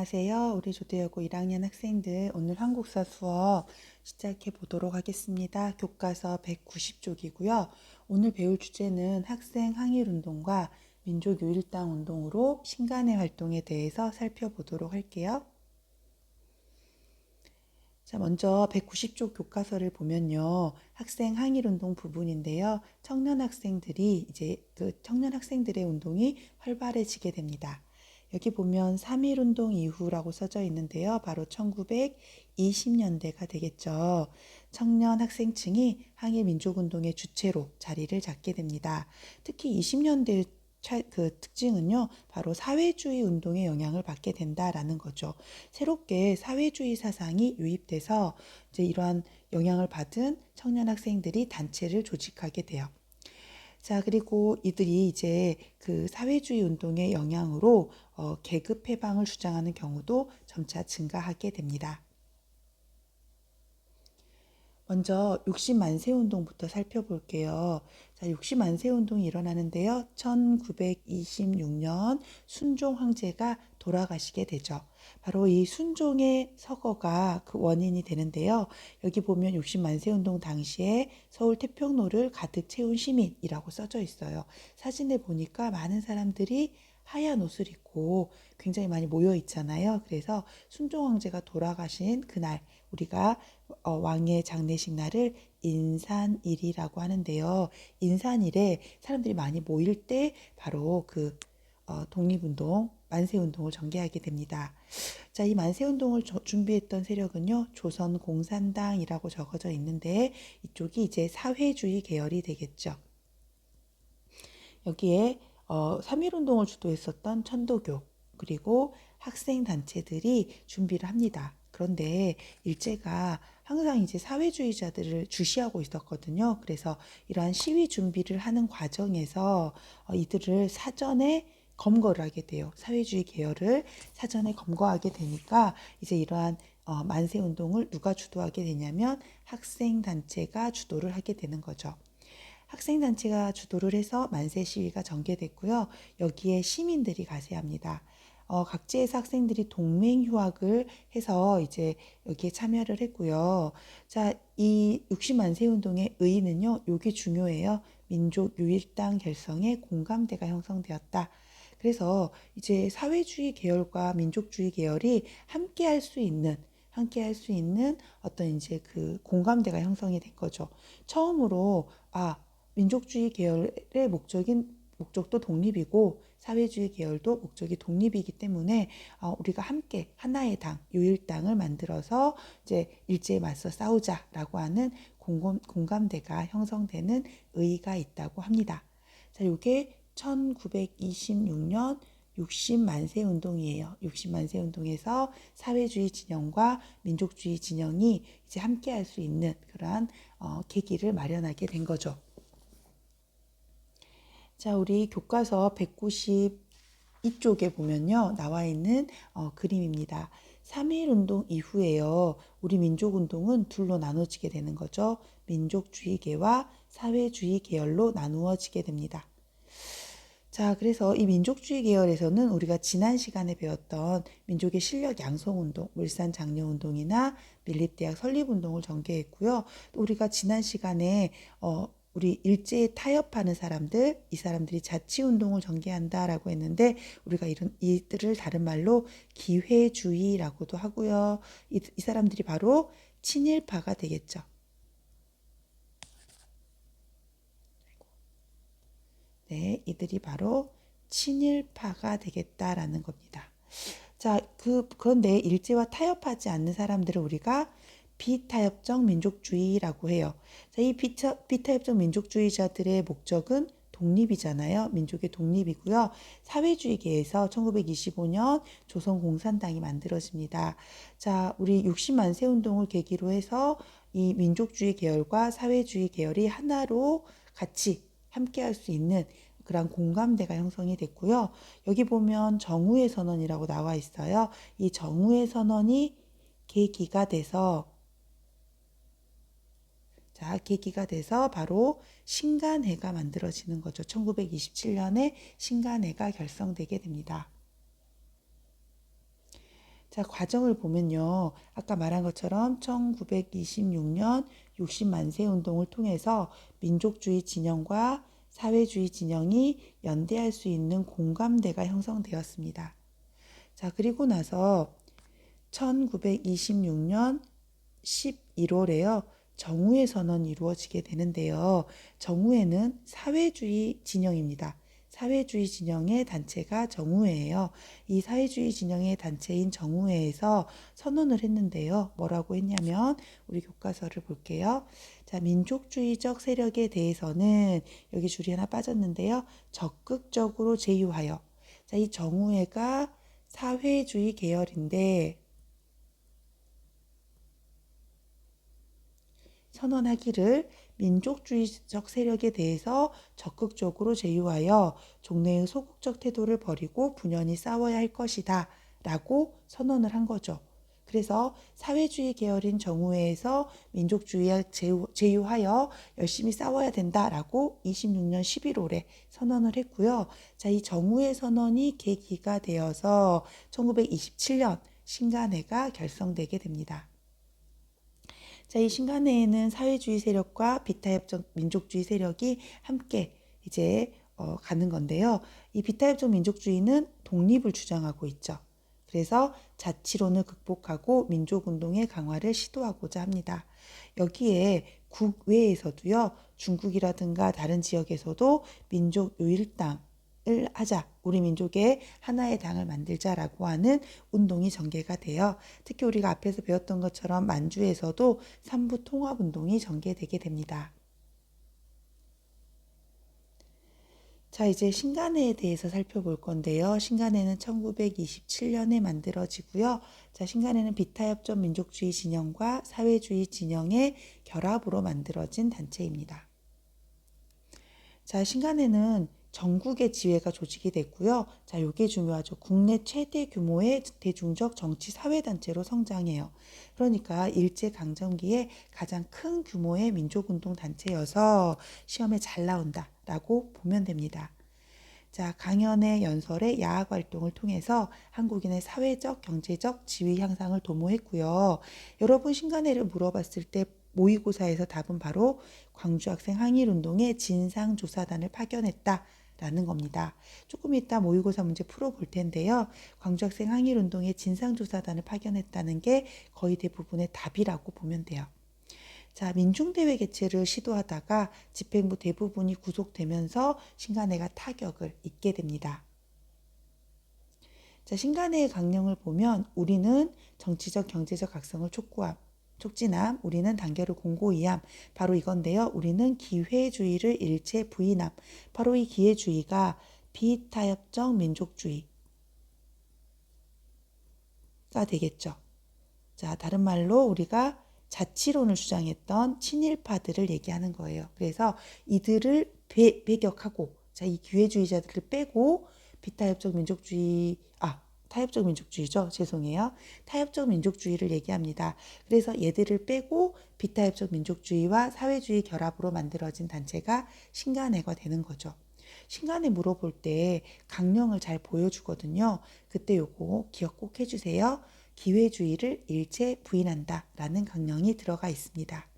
안녕하세요. 우리 조대여고 1학년 학생들 오늘 한국사 수업 시작해 보도록 하겠습니다. 교과서 190쪽이고요. 오늘 배울 주제는 학생 항일 운동과 민족 유일당 운동으로 신간의 활동에 대해서 살펴보도록 할게요. 자, 먼저 190쪽 교과서를 보면요. 학생 항일 운동 부분인데요. 청년 학생들이 이제 그 청년 학생들의 운동이 활발해지게 됩니다. 여기 보면 3.1운동 이후라고 써져 있는데요. 바로 1920년대가 되겠죠. 청년 학생층이 항일 민족운동의 주체로 자리를 잡게 됩니다. 특히 20년대 그 특징은요, 바로 사회주의 운동의 영향을 받게 된다라는 거죠. 새롭게 사회주의 사상이 유입돼서 이제 이러한 영향을 받은 청년 학생들이 단체를 조직하게 돼요. 자, 그리고 이들이 이제 그 사회주의 운동의 영향으로 어, 계급 해방을 주장하는 경우도 점차 증가하게 됩니다. 먼저 60만세 운동부터 살펴볼게요. 자, 60만세 운동이 일어나는데요. 1926년 순종 황제가 돌아가시게 되죠. 바로 이 순종의 서거가 그 원인이 되는데요. 여기 보면 60만세 운동 당시에 서울 태평로를 가득 채운 시민이라고 써져 있어요. 사진에 보니까 많은 사람들이 하얀 옷을 입고 굉장히 많이 모여 있잖아요. 그래서 순종 황제가 돌아가신 그날 우리가 어, 왕의 장례식 날을 인산일이라고 하는데요. 인산일에 사람들이 많이 모일 때 바로 그 어, 독립운동, 만세운동을 전개하게 됩니다. 자, 이 만세운동을 준비했던 세력은요, 조선 공산당이라고 적어져 있는데, 이쪽이 이제 사회주의 계열이 되겠죠. 여기에 어, 3.1운동을 주도했었던 천도교, 그리고 학생단체들이 준비를 합니다. 그런데 일제가 항상 이제 사회주의자들을 주시하고 있었거든요. 그래서 이러한 시위 준비를 하는 과정에서 어, 이들을 사전에 검거를 하게 돼요. 사회주의 계열을 사전에 검거하게 되니까 이제 이러한 어, 만세 운동을 누가 주도하게 되냐면 학생 단체가 주도를 하게 되는 거죠. 학생 단체가 주도를 해서 만세 시위가 전개됐고요. 여기에 시민들이 가세합니다. 어, 각지에서 학생들이 동맹 휴학을 해서 이제 여기에 참여를 했고요. 자, 이 60만세 운동의 의의는요, 요게 중요해요. 민족 유일당 결성에 공감대가 형성되었다. 그래서 이제 사회주의 계열과 민족주의 계열이 함께 할 수 있는 함께 할 수 있는 어떤 이제 그 공감대가 형성이 된 거죠. 처음으로 아 민족주의 계열의 목적인 목적도 독립이고 사회주의 계열도 목적이 독립이기 때문에 어, 우리가 함께 하나의 당, 유일당을 만들어서 이제 일제에 맞서 싸우자라고 하는 공감, 공감대가 형성되는 의의가 있다고 합니다. 자, 이게 1926년 60만세 운동이에요. 60만세 운동에서 사회주의 진영과 민족주의 진영이 이제 함께 할 수 있는 그러한 어, 계기를 마련하게 된 거죠. 자, 우리 교과서 192쪽에 보면요. 나와 있는 어, 그림입니다. 3.1 운동 이후에요. 우리 민족 운동은 둘로 나눠지게 되는 거죠. 민족주의계와 사회주의 계열로 나누어지게 됩니다. 자, 그래서 이 민족주의 계열에서는 우리가 지난 시간에 배웠던 민족의 실력 양성 운동, 물산 장려 운동이나 밀립대학 설립 운동을 전개했고요. 또 우리가 지난 시간에 어 우리 일제에 타협하는 사람들, 이 사람들이 자치 운동을 전개한다라고 했는데 우리가 이런 이들을 다른 말로 기회주의라고도 하고요. 이, 이 사람들이 바로 친일파가 되겠죠. 네, 이들이 바로 친일파가 되겠다라는 겁니다. 자, 그, 그런데 일제와 타협하지 않는 사람들을 우리가 비타협적 민족주의라고 해요. 자, 이 비타, 비타협적 민족주의자들의 목적은 독립이잖아요. 민족의 독립이고요. 사회주의계에서 1925년 조선공산당이 만들어집니다. 자, 우리 60만 세 운동을 계기로 해서 이 민족주의 계열과 사회주의 계열이 하나로 같이 함께 할 수 있는 그런 공감대가 형성이 됐고요. 여기 보면 정우의 선언이라고 나와 있어요. 이 정우의 선언이 계기가 돼서 자, 계기가 돼서 바로 신간회가 만들어지는 거죠. 1927년에 신간회가 결성되게 됩니다. 자, 과정을 보면요. 아까 말한 것처럼 1926년 60만세 운동을 통해서 민족주의 진영과 사회주의 진영이 연대할 수 있는 공감대가 형성되었습니다. 자, 그리고 나서 1926년 11월에요. 정우회 선언이 이루어지게 되는데요. 정우회는 사회주의 진영입니다. 사회주의 진영의 단체가 정우회예요. 이 사회주의 진영의 단체인 정우회에서 선언을 했는데요. 뭐라고 했냐면 우리 교과서를 볼게요. 자, 민족주의적 세력에 대해서는 여기 줄이 하나 빠졌는데요. 적극적으로 제휴하여. 자, 이 정우회가 사회주의 계열인데 선언하기를 민족주의적 세력에 대해서 적극적으로 제휴하여 종래의 소극적 태도를 버리고 분연히 싸워야 할 것이다 라고 선언을 한 거죠. 그래서 사회주의 계열인 정우회에서 민족주의에 제휴, 하여 열심히 싸워야 된다라고 26년 11월에 선언을 했고요. 자, 이 정우회 선언이 계기가 되어서 1927년 신간회가 결성되게 됩니다. 자, 이 신간회에는 사회주의 세력과 비타협적 민족주의 세력이 함께 이제 어, 가는 건데요. 이 비타협적 민족주의는 독립을 주장하고 있죠. 그래서 자치론을 극복하고 민족운동의 강화를 시도하고자 합니다. 여기에 국외에서도요, 중국이라든가 다른 지역에서도 민족 요일당, 을 하자. 우리 민족의 하나의 당을 만들자라고 하는 운동이 전개가 되어 특히 우리가 앞에서 배웠던 것처럼 만주에서도 삼부 통합 운동이 전개되게 됩니다. 자, 이제 신간회에 대해서 살펴볼 건데요. 신간회는 1927년에 만들어지고요. 자, 신간회는 비타협적 민족주의 진영과 사회주의 진영의 결합으로 만들어진 단체입니다. 자, 신간회는 전국의 지회가 조직이 됐고요. 자, 요게 중요하죠. 국내 최대 규모의 대중적 정치 사회 단체로 성장해요. 그러니까 일제 강점기에 가장 큰 규모의 민족 운동 단체여서 시험에 잘 나온다 라고 보면 됩니다. 자, 강연의 연설의 야학 활동을 통해서 한국인의 사회적, 경제적 지위 향상을 도모했고요. 여러분 신간회를 물어봤을 때 모의고사에서 답은 바로 광주 학생 항일 운동의 진상조사단을 파견했다. 라는 겁니다. 조금 이따 모의고사 문제 풀어볼 텐데요. 광주학생 항일운동의 진상조사단을 파견했다는 게 거의 대부분의 답이라고 보면 돼요. 자, 민중대회 개최를 시도하다가 집행부 대부분이 구속되면서 신간회가 타격을 입게 됩니다. 자, 신간회의 강령을 보면 우리는 정치적, 경제적 각성을 촉구함. 촉진함, 우리는 단결을 공고히함. 바로 이건데요. 우리는 기회주의를 일체 부인함. 바로 이 기회주의가 비타협적 민족주의가 되겠죠. 자, 다른 말로 우리가 자치론을 주장했던 친일파들을 얘기하는 거예요. 그래서 이들을 배, 배격하고, 자, 이 기회주의자들을 빼고 비타협적 민족주의, 아, 타협적 민족주의죠. 죄송해요. 타협적 민족주의를 얘기합니다. 그래서 얘들을 빼고 비타협적 민족주의와 사회주의 결합으로 만들어진 단체가 신간회가 되는 거죠. 신간에 물어볼 때 강령을 잘 보여주거든요. 그때 요거 기억 꼭 해주세요. 기회주의를 일체 부인한다 라는 강령이 들어가 있습니다.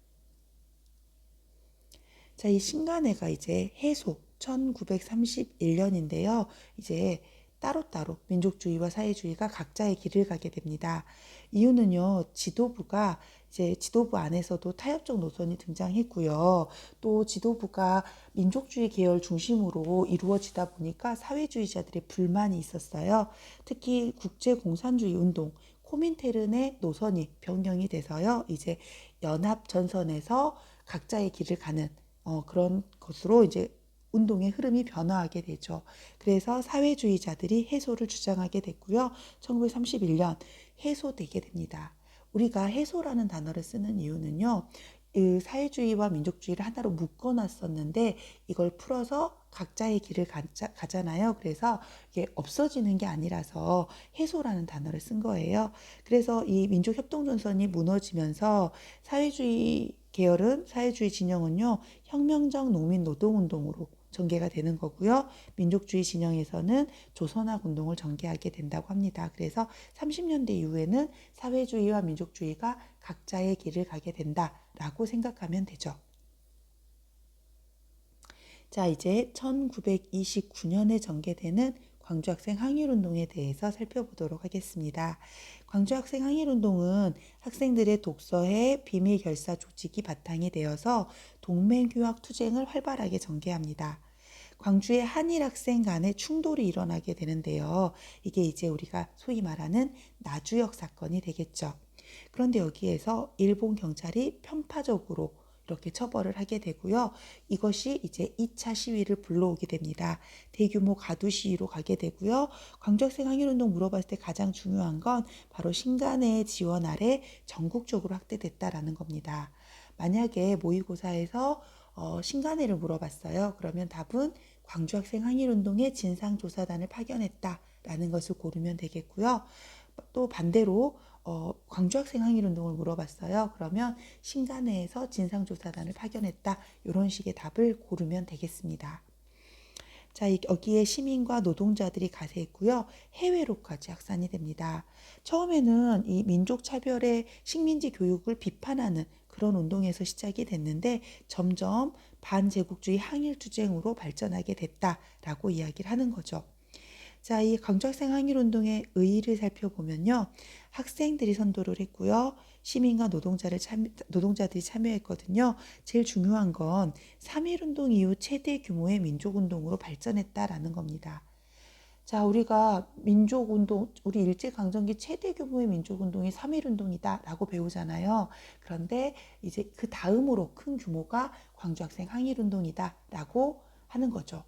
자, 이 신간회가 이제 해소 1931년인데요. 이제 따로따로 민족주의와 사회주의가 각자의 길을 가게 됩니다. 이유는요, 지도부가 이제 지도부 안에서도 타협적 노선이 등장했고요. 또 지도부가 민족주의 계열 중심으로 이루어지다 보니까 사회주의자들의 불만이 있었어요. 특히 국제공산주의 운동, 코민테른의 노선이 변경이 돼서요. 이제 연합 전선에서 각자의 길을 가는 어, 그런 것으로 이제 운동의 흐름이 변화하게 되죠. 그래서 사회주의자들이 해소를 주장하게 됐고요. 1931년 해소되게 됩니다. 우리가 해소라는 단어를 쓰는 이유는요. 그 사회주의와 민족주의를 하나로 묶어놨었는데 이걸 풀어서 각자의 길을 가자, 가잖아요. 그래서 이게 없어지는 게 아니라서 해소라는 단어를 쓴 거예요. 그래서 이 민족협동전선이 무너지면서 사회주의 계열은 사회주의 진영은요 혁명적 농민 노동운동으로 전개가 되는 거고요. 민족주의 진영에서는 조선학 운동을 전개하게 된다고 합니다. 그래서 30년대 이후에는 사회주의와 민족주의가 각자의 길을 가게 된다라고 생각하면 되죠. 자, 이제 1929년에 전개되는 광주학생 항일운동에 대해서 살펴보도록 하겠습니다. 광주 학생 항일 운동은 학생들의 독서회 비밀 결사 조직이 바탕이 되어서 동맹 교학 투쟁을 활발하게 전개합니다. 광주의 한일 학생 간의 충돌이 일어나게 되는데요. 이게 이제 우리가 소위 말하는 나주역 사건이 되겠죠. 그런데 여기에서 일본 경찰이 편파적으로 이렇게 처벌을 하게 되고요. 이것이 이제 2차 시위를 불러오게 됩니다. 대규모 가두 시위로 가게 되고요. 광주학생 항일운동 물어봤을 때 가장 중요한 건 바로 신간의 지원 아래 전국적으로 확대됐다라는 겁니다. 만약에 모의고사에서 어, 신간회를 물어봤어요. 그러면 답은 광주학생 항일운동의 진상조사단을 파견했다라는 것을 고르면 되겠고요. 또 반대로 어, 광주학생 항일운동을 물어봤어요. 그러면 신간회에서 진상조사단을 파견했다. 이런 식의 답을 고르면 되겠습니다. 자, 여기에 시민과 노동자들이 가세했고요. 해외로까지 확산이 됩니다. 처음에는 이 민족 차별의 식민지 교육을 비판하는 그런 운동에서 시작이 됐는데 점점 반제국주의 항일 투쟁으로 발전하게 됐다라고 이야기를 하는 거죠. 자, 이 광주학생 항일운동의 의의를 살펴보면요. 학생들이 선도를 했고요. 시민과 노동자를 참여, 노동자들이 참여했거든요. 제일 중요한 건 3.1운동 이후 최대 규모의 민족운동으로 발전했다라는 겁니다. 자, 우리가 민족운동, 우리 일제강점기 최대 규모의 민족운동이 3.1운동이다 라고 배우잖아요. 그런데 이제 그 다음으로 큰 규모가 광주학생 항일운동이다 라고 하는 거죠.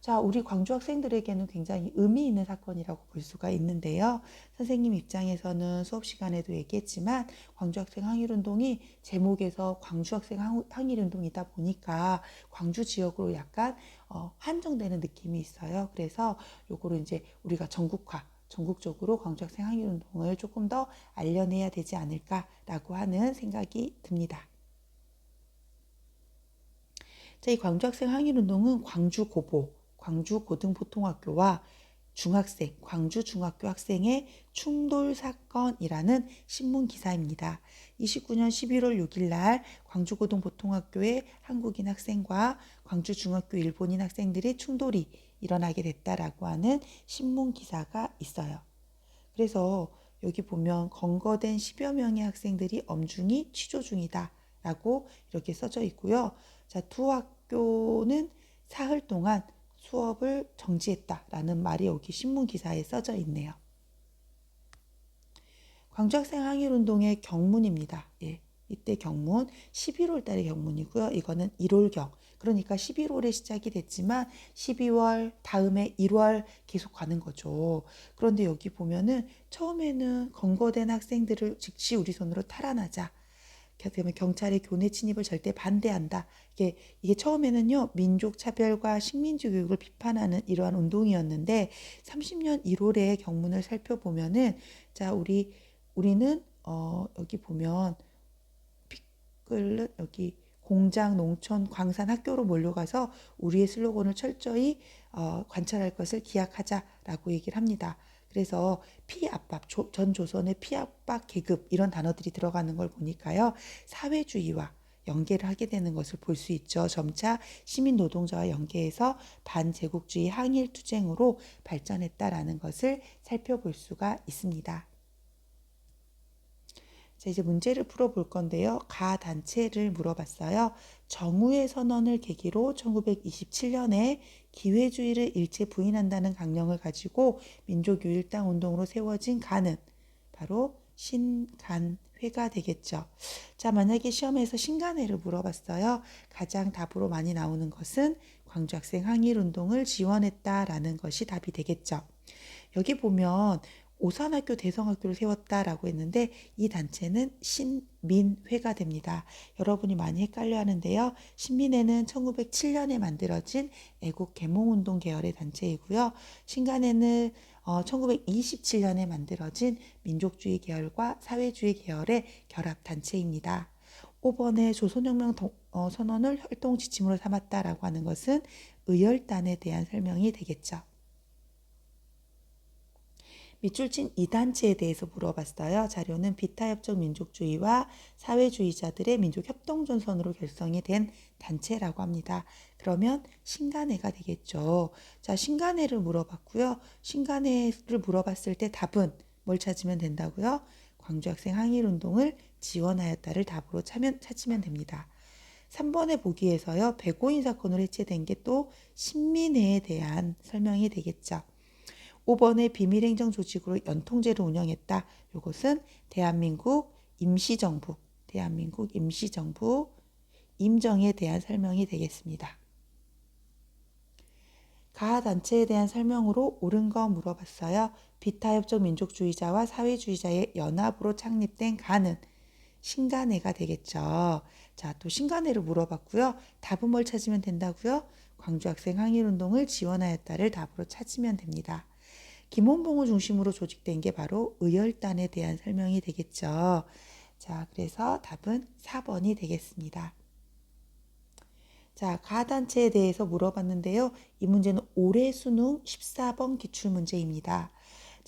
자, 우리 광주 학생들에게는 굉장히 의미 있는 사건이라고 볼 수가 있는데요. 선생님 입장에서는 수업 시간에도 얘기했지만 광주 학생 항일 운동이 제목에서 광주 학생 항일 운동이다 보니까 광주 지역으로 약간 어, 한정되는 느낌이 있어요. 그래서 요거를 이제 우리가 전국화 전국적으로 광주 학생 항일 운동을 조금 더 알려내야 되지 않을까라고 하는 생각이 듭니다. 자, 이 광주학생 항일운동은 광주 고보, 광주 고등보통학교와 중학생, 광주 중학교 학생의 충돌 사건이라는 신문 기사입니다. 29년 11월 6일 날 광주 고등보통학교의 한국인 학생과 광주 중학교 일본인 학생들의 충돌이 일어나게 됐다라고 하는 신문 기사가 있어요. 그래서 여기 보면 건거된 10여 명의 학생들이 엄중히 취조 중이다 라고 이렇게 써져 있고요. 자, 두 학교는 사흘 동안 수업을 정지했다라는 말이 여기 신문 기사에 써져 있네요. 광주학생 항일운동의 경문입니다. 예, 이때 경문 11월 달의 경문이고요. 이거는 1월경. 그러니까 11월에 시작이 됐지만 12월 다음에 1월 계속 가는 거죠. 그런데 여기 보면은 처음에는 건거된 학생들을 즉시 우리 손으로 탈환하자. 그러면 경찰의 교내 침입을 절대 반대한다. 이게 이게 처음에는요 민족 차별과 식민지 교육을 비판하는 이러한 운동이었는데 30년 1월에 경문을 살펴보면은 자 우리 우리는 어 여기 보면 피클 여기 공장, 농촌, 광산, 학교로 몰려가서 우리의 슬로건을 철저히 어, 관찰할 것을 기약하자라고 얘기를 합니다. 그래서 피압박, 전 조선의 피압박 계급 이런 단어들이 들어가는 걸 보니까요. 사회주의와 연계를 하게 되는 것을 볼 수 있죠. 점차 시민 노동자와 연계해서 반제국주의 항일 투쟁으로 발전했다라는 것을 살펴볼 수가 있습니다. 자, 이제 문제를 풀어볼 건데요. 가 단체를 물어봤어요. 정우의 선언을 계기로 1927년에 기회주의를 일체 부인한다는 강령을 가지고 민족유일당 운동으로 세워진 가는 바로 신간회가 되겠죠. 자, 만약에 시험에서 신간회를 물어봤어요. 가장 답으로 많이 나오는 것은 광주학생 항일 운동을 지원했다라는 것이 답이 되겠죠. 여기 보면 오산학교 대성학교를 세웠다라고 했는데 이 단체는 신민회가 됩니다. 여러분이 많이 헷갈려 하는데요. 신민회는 1907년에 만들어진 애국 개몽운동 계열의 단체이고요. 신간회는 어, 1927년에 만들어진 민족주의 계열과 사회주의 계열의 결합 단체입니다. 5번에 조선혁명 어, 선언을 활동 지침으로 삼았다라고 하는 것은 의열단에 대한 설명이 되겠죠. 밑줄 친 이 단체에 대해서 물어봤어요. 자료는 비타협적 민족주의와 사회주의자들의 민족협동전선으로 결성이 된 단체라고 합니다. 그러면 신간회가 되겠죠. 자, 신간회를 물어봤고요. 신간회를 물어봤을 때 답은 뭘 찾으면 된다고요? 광주학생 항일운동을 지원하였다를 답으로 차면, 찾으면 됩니다. 3번의 보기에서요. 백오인 사건으로 해체된 게 또 신민회에 대한 설명이 되겠죠. 5번의 비밀행정 조직으로 연통제를 운영했다. 이것은 대한민국 임시정부, 대한민국 임시정부 임정에 대한 설명이 되겠습니다. 가하 단체에 대한 설명으로 옳은 거 물어봤어요. 비타협적 민족주의자와 사회주의자의 연합으로 창립된 가는 신간회가 되겠죠. 자, 또 신간회를 물어봤고요. 답은 뭘 찾으면 된다고요? 광주학생 항일운동을 지원하였다를 답으로 찾으면 됩니다. 김원봉을 중심으로 조직된 게 바로 의열단에 대한 설명이 되겠죠. 자, 그래서 답은 4번이 되겠습니다. 자, 가단체에 대해서 물어봤는데요. 이 문제는 올해 수능 14번 기출문제입니다.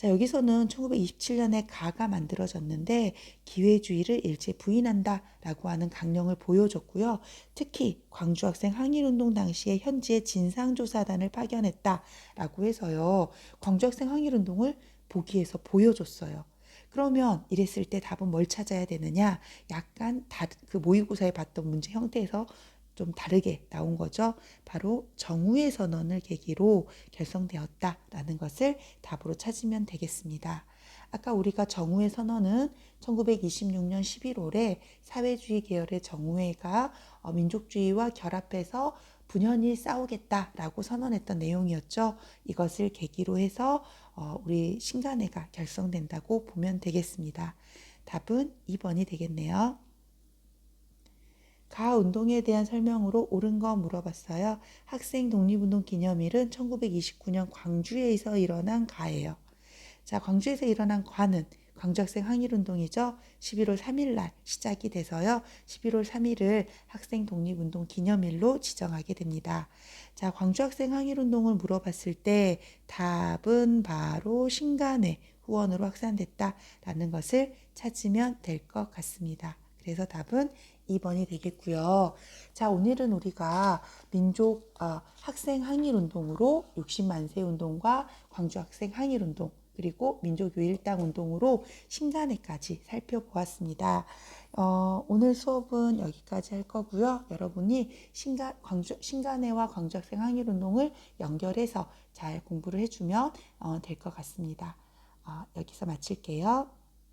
자, 여기서는 1927년에 가가 만들어졌는데 기회주의를 일제 부인한다 라고 하는 강령을 보여줬고요. 특히 광주학생 항일운동 당시에 현지에 진상조사단을 파견했다 라고 해서요. 광주학생 항일운동을 보기에서 보여줬어요. 그러면 이랬을 때 답은 뭘 찾아야 되느냐? 약간 다, 그 모의고사에 봤던 문제 형태에서 좀 다르게 나온 거죠. 바로 정우의 선언을 계기로 결성되었다라는 것을 답으로 찾으면 되겠습니다. 아까 우리가 정우의 선언은 1926년 11월에 사회주의 계열의 정우회가 어, 민족주의와 결합해서 분연히 싸우겠다라고 선언했던 내용이었죠. 이것을 계기로 해서 어, 우리 신간회가 결성된다고 보면 되겠습니다. 답은 2번이 되겠네요. 가 운동에 대한 설명으로 옳은 거 물어봤어요. 학생 독립운동 기념일은 1929년 광주에서 일어난 가예요. 자, 광주에서 일어난 과는 광주학생 항일운동이죠. 11월 3일 날 시작이 돼서요. 11월 3일을 학생 독립운동 기념일로 지정하게 됩니다. 자, 광주학생 항일운동을 물어봤을 때 답은 바로 신간회 후원으로 확산됐다라는 것을 찾으면 될 것 같습니다. 그래서 답은 2번이 되겠고요. 자, 오늘은 우리가 민족 어, 학생 항일 운동으로 60만세 운동과 광주 학생 항일 운동 그리고 민족 유일당 운동으로 신간회까지 살펴보았습니다. 어, 오늘 수업은 여기까지 할 거고요. 여러분이 신간, 광주, 신간회와 광주학생 항일 운동을 연결해서 잘 공부를 해주면 어, 될 것 같습니다. 어, 여기서 마칠게요.